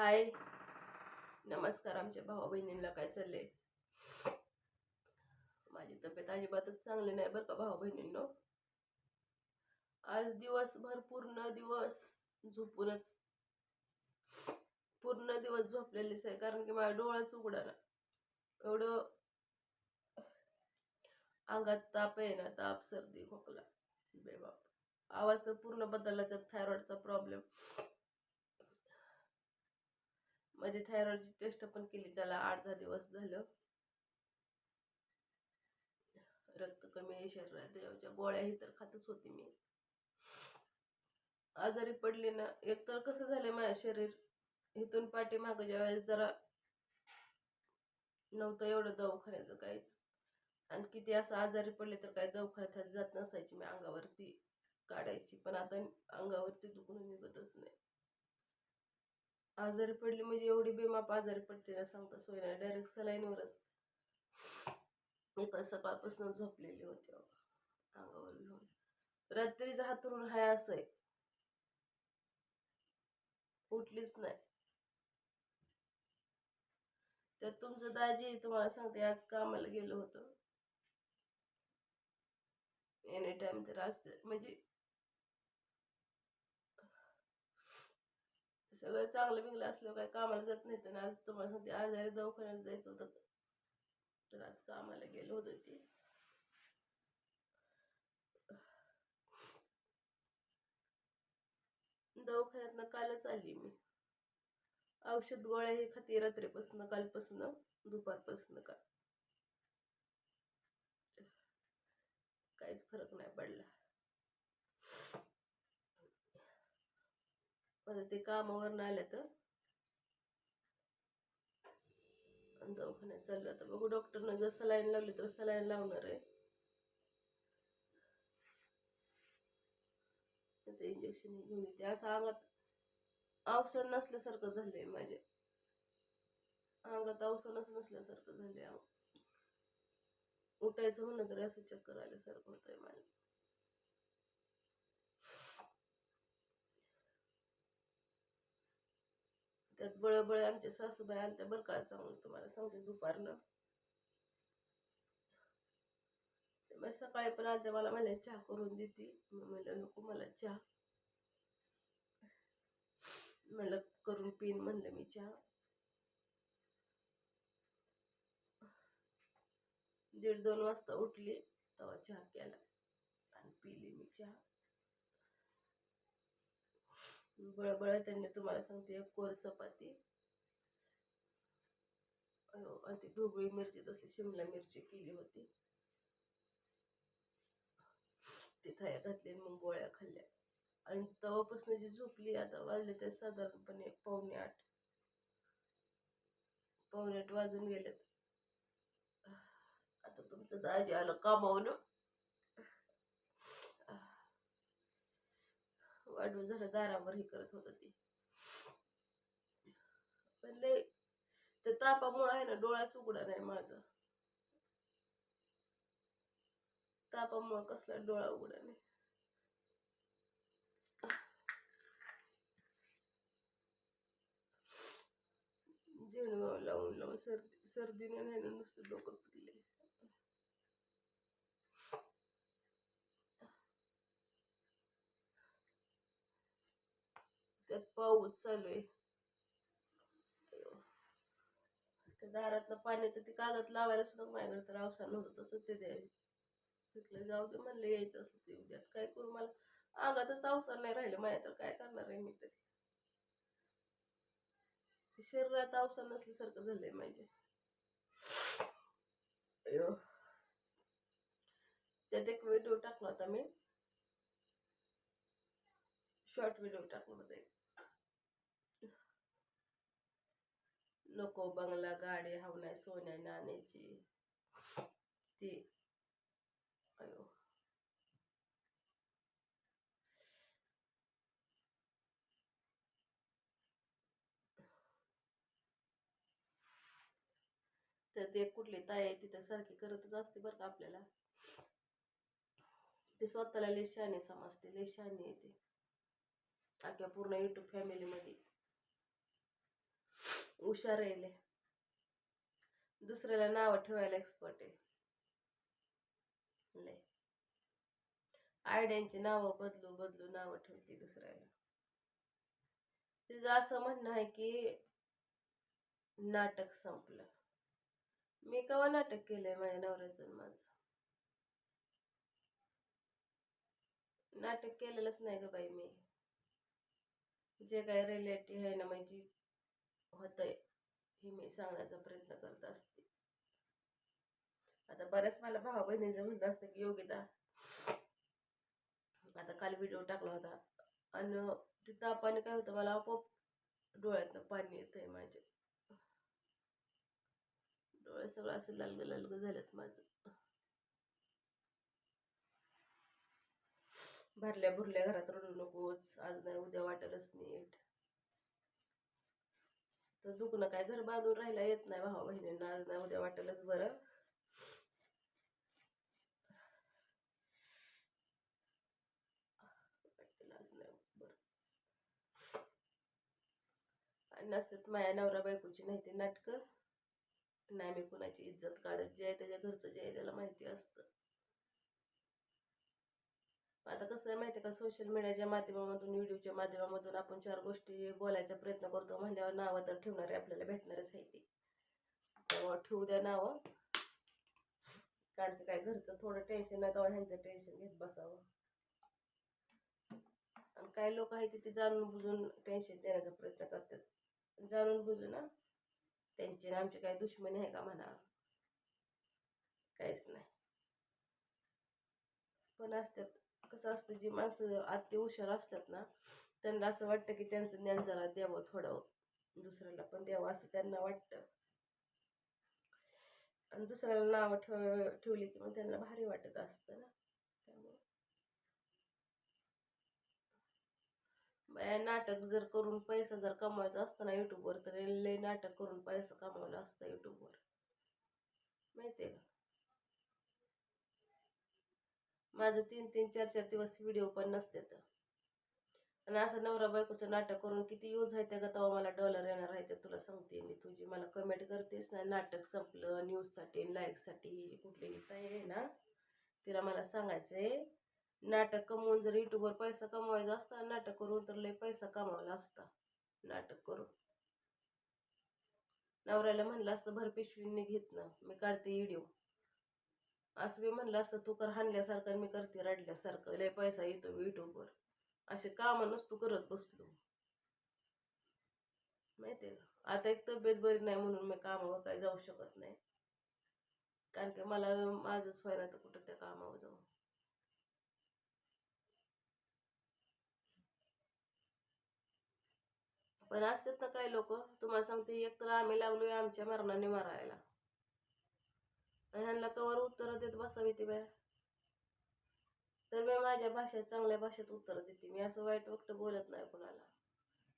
हाय. नमस्कार आमच्या भावा बहिणींना काय चाललंय? माझी तब्येत अजिबातच चांगली नाही बरं का भावा बहिणींनो. आज दिवसभर पूर्ण दिवस झोपूनच. पूर्ण दिवस झोपलेलीच आहे कारण की माझ्या डोळाच उघडा ना. एवढं अंगात ताप आहे ना ताप सर्दी खोकला. बेबाप आवाज तर पूर्ण बदलला तर थायरॉइडचा प्रॉब्लेम मध्ये थायरॉइडची टेस्ट पण केली त्याला आठ दहा दिवस झालं. रक्त कमी आहे शरीरात देवाच्या गोळ्याही तर खातच होती मी. आजारी पडली ना एक तर कसं झालंय माझं शरीर इथून पाठीमागं ज्या वेळेस जरा नव्हतं एवढं दवाखान्याचं काहीच. आणि किती असं आजारी पडले तर काही दवाखान्यात जात नसायची मी अंगावरती काढायची. पण आता अंगावरती दुखणं निघतच नाही. आजारी पडली म्हणजे एवढी बेमाप आजारी पडते ना सांगता सोय नाही. डायरेक्ट सलाईनवरच. एका सकाळपासून झोपलेली होती अंगावर घेऊन. रात्रीचा हातरून हाय असं आहे उठलीच नाही. त्यात तुमचं दाजी तुम्हाला सांगते आज कामाला गेलो होतो. एनी टाइम तर असते. म्हणजे सगळं चांगलं बिंगलं असलं काय कामाला जात नाही. तर आज तुम्हाला सांगते आजारी दवाखान्यात जायचं होतं. तर आज कामाला गेलो होतो ते दवाखान्यातनं कालच आली मी. औषध गोळ्या हे खाते रात्रीपासून कालपासून दुपारपासून का काहीच फरक नाही पडला. आता ते कामावर आले तर. दवाखान्यात चाललं आता. बघू डॉक्टरनं जर सलाईन लावली तर सलाईन लावणार आहे. ते इंजेक्शन घेऊन येते. असं अंगात औषध नसल्यासारखं झालंय माझ्या. अंगात औषधच नसल्यासारखं झालंय. उठायचं म्हणलं तरी असं चक्कर आल्यासारखं होतंय मला त्यात बळबळ आमच्या सासूबाई आलत्या बरं का जाऊन तुम्हाला सांगते दुपारनं. मग सकाळी पण आलत्या मला मला चहा करून देते. मग म्हणलं नको मला चहा. मला करून पिन म्हणलं मी चहा. दीड दोन वाजता उठली तेव्हा चहा केला आणि पिली मी चहा. बळबळ त्यांनी तुम्हाला सांगते एक कोर चपाती. आणि ती ढोबळी मिरची तसली शिमला मिरची केली होती. ते खाया घातले मग गोळ्या खाल्ल्या. आणि तेव्हापासून जी झोपली आता वाजले ते साधारणपणे पावणे आठ. पावणे आठ वाजून गेलेत. आता तुमचं दाजी आलं कामावलं वाढू झालं दारावर हे करत होत ते. पण लय ते तापामुळे आहे ना डोळाच उघडा नाही माझा. तापामुळे कसला डोळा उघडा नाही. जेवण लावून लावून सर्दी सर्दीने नाही ना नुसतं डोकं पिकले त्यात पाऊस चालू आहे. त्या दारातलं पाणी तर ते कागद लावायला सुद्धा माझ्याकडे तर अवसान नव्हतं तसं ते द्यावे तिथलं जाऊ दे म्हणलं यायचं असं ते उद्यात काय करू मला? अंगातच अवसान नाही राहिलं माझ्या तर काय करणार आहे मी तरी? शरीरात अवसान नसल्यासारखं झालंय माझे अयो. त्यात एक व्हिडिओ टाकला होता मी. शॉर्ट व्हिडिओ टाकला होता एक. नको बंगला गाडी हवनाय सोन्या नाण्याची. ती अयो. तर ते कुठली ताई आहे तिथं सारखी करतच असते बरं का आपल्याला. ते स्वतःला लय समजते लय शहाणे आख्या पूर्ण युट्यूब फॅमिलीमध्ये हुशार येईल दुसऱ्याला नावं ठेवायला एक्सपर्ट आहे. लय. आयड्यांची नावं बदलू बदलू नावं ठेवते दुसऱ्याला. तिचं असं म्हणणं आहे की नाटक संपलं. मी कवा नाटक केलंय माझ्या नवऱ्याचं माझं? नाटक केलेलंच नाही ग बाई मी. जे काही रिलेटिव्ह आहे ना म्हणजे होतंय हे मी सांगण्याचा प्रयत्न करत असते. आता बऱ्याच मला भावा बहिणीचं म्हणणं असतं की योगिता आता काल व्हिडिओ टाकला होता. आणि तिथं आपण काय होतं मला आपोआप डोळ्यातनं पाणी येतंय माझे डोळे सगळं असं लालग लालग झालेत माझं. भरल्या भरल्या घरात रडू नकोच आज नाही उद्या वाटेलच नीट. तर दुखणं काय घर बांधून राहायला येत नाही भावा बहिणींना आज नाही उद्या वाटेलच बरं. बरं. आणि नसतात माया नवरा बायकोची नाही ते नाटकं. नाही मी कुणाची इज्जत काढत जे आहे त्याच्या घरचं जे आहे त्याला माहिती असतं. आता कसं आहे माहिती आहे का? सोशल मीडियाच्या माध्यमामधून व्हिडिओच्या माध्यमामधून आपण चार गोष्टी बोलायचा प्रयत्न करतो. म्हणल्यावर नावं तर ठेवणारे आपल्याला भेटणारच आहे ती. ठेवू द्या नावं. कारण की काय घरचं थोडं टेन्शन नाही तेव्हा ह्यांचं टेन्शन घेत बसावं. आणि काही लोक आहेत ते जाणून बुजून टेन्शन देण्याचा प्रयत्न करतात. जाणून बुजून ना त्यांची आणि आमची काही दुश्मनी आहे का म्हणा? काहीच नाही. पण असतात. कसं असतं जी माणसं अति हुशार असतात ना त्यांना असं वाटतं की त्यांचं ज्ञान जरा द्यावं थोडं. दुसऱ्याला पण द्यावं असं त्यांना वाटतं. आणि दुसऱ्याला नावं ठेव ठेवली की मग त्यांना भारी वाटत असतं ना. त्यामुळे. नाटक जर करून पैसा जर कमवायचा असतं ना यूट्यूबवर तर लय नाटक करून पैसा कमावला असता यूट्यूबवर माहिती आहे का? माझं तीन तीन चार चार दिवस व्हिडिओ पण नसते तर आणि असं नवरा बायकोचं नाटक करून किती यूज आहे त्या का तेव्हा मला डॉलर येणार आहे ते तुला सांगते मी. तुझी मला कमेंट करतेस ना नाटक संपलं न्यूजसाठी लाईकसाठी ही जी आहे ना तिला मला सांगायचं आहे नाटक कमवून जर युट्यूबवर पैसा कमवायचा असता नाटक करून तर लय पैसा कमावला असता नाटक करून. नवऱ्याला म्हणलं असतं भर पिशवीने घेत ना. मी काढते व्हिडिओ असं मी म्हणलं असतं तू कर हाणल्यासारखं मी करते रडल्यासारखं लय पैसा येतो यूट्यूबवर असे कामं नसतो करत बसलो. माहिती आहे का? आता एक तब्येत बरी नाही म्हणून मी कामावर काही जाऊ शकत नाही. कारण की मला माझंच व्हायला तर कुठं त्या कामावर जाऊ पण असतात ना काही लोक तुम्हाला सांगते एक तर आम्ही लागलोय आमच्या मरणाने मारायला. ह्यांना कवर उत्तरं देत बसावी ती बाया. तर मी माझ्या भाषेत चांगल्या भाषेत उत्तरं देते. मी असं वाईट वक्त बोलत नाही कोणाला.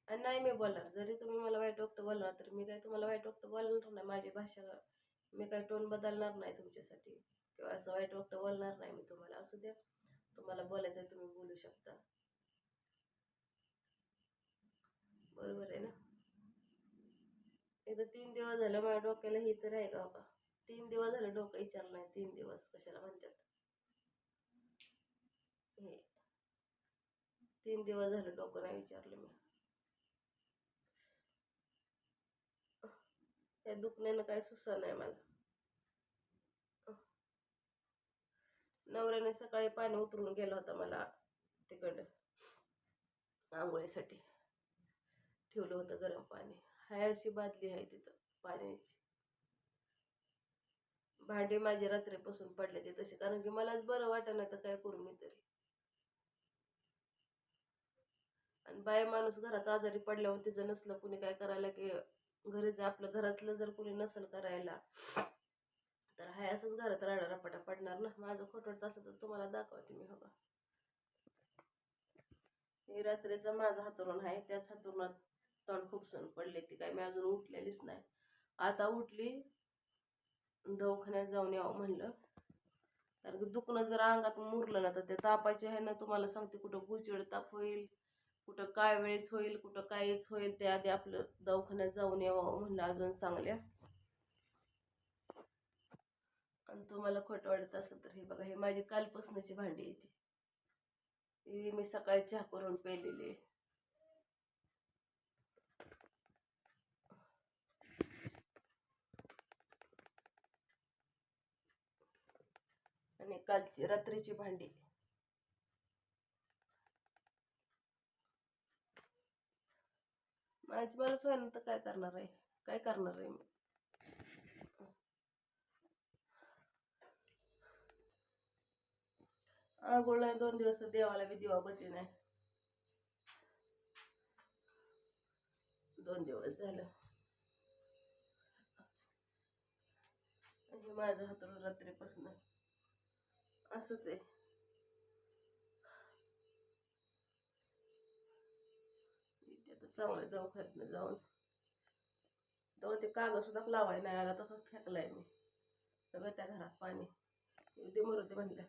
आणि नाही मी बोलणार. जरी तुम्ही मला वाईट वक्त बोलणार तर मी काय तुम्हाला वाईट वक्त बोलणार नाही. माझी भाषा मी काही टोन बदलणार नाही तुमच्यासाठी. किंवा असं वाईट वक्त बोलणार नाही मी तुम्हाला. असू द्या. तुम्हाला बोलायचं आहे तुम्ही बोलू शकता. बरोबर आहे ना? एकदा तीन दिवस झालं माझ्या डोक्याला ही तर आहे का बाबा. तीन दिवस झाले डोकं विचारलं नाही तीन दिवस कशाला म्हणतात? हे. तीन दिवस झाले डोकं नाही विचारलं मी. त्या दुखण्यानं काय सुसा नाही मला. नवऱ्याने सकाळी पाणी उतरून गेला होता मला तिकडं आंघोळीसाठी. ठेवलं होतं गरम पाणी. हाय अशी बादली आहे तिथं पाण्याची. भांडी माझी रात्रीपासून पडले ते तसे कारण की मलाच बरं वाटत नाही तर काय करू मी तरी. आणि बाय माणूस घरात आजारी पडल्यावर तिचं नसलं कुणी काय करायला की घरीच आपलं घरातलं जर कुणी नसेल करायला तर हाय असंच घरात राडा रपाटा पडणार ना. माझं खोटवट असलं तर तुम्हाला दाखवते मी हो हवा हे रात्रीचं माझं हातरून आहे त्याच हातरुणात तण सण पडले ती काय मी अजून उठलेलीच नाही. आता उठली दवाखान्यात जाऊन यावं म्हणलं. कारण की दुखणं जर अंगात मुरलं ना तर ते तापाचे आहे ना तुम्हाला सांगते कुठं गुचड ताप होईल कुठं काय वेळेच होईल कुठं काहीच होईल त्या आधी आपलं दवाखान्यात जाऊन यावं म्हणलं अजून चांगल्या. आणि तुम्हाला खोटं वाटत असेल तर हे बघा हे माझी कालपासनाची भांडी आहे ती. ही मी सकाळी चहा करून पेलेली आहे. आणि कालची रात्रीची भांडी. माझी मलाच व्हायला तर काय करणार आहे? काय करणार आहे मी? आंघोळ नाही दोन दिवस देवाला बी दिवा बत्ती नाही. दोन दिवस झालं. आणि माझं हातून रात्रीपासून. असंच आहे. इथे आता चांगलं दवाखान्यात जाऊन तेव्हा ते कागद सुद्धा लावायला नाही आला तसंच फेकलाय मी. सगळं त्या घरात पाणी. येऊ दे मरू म्हणलं.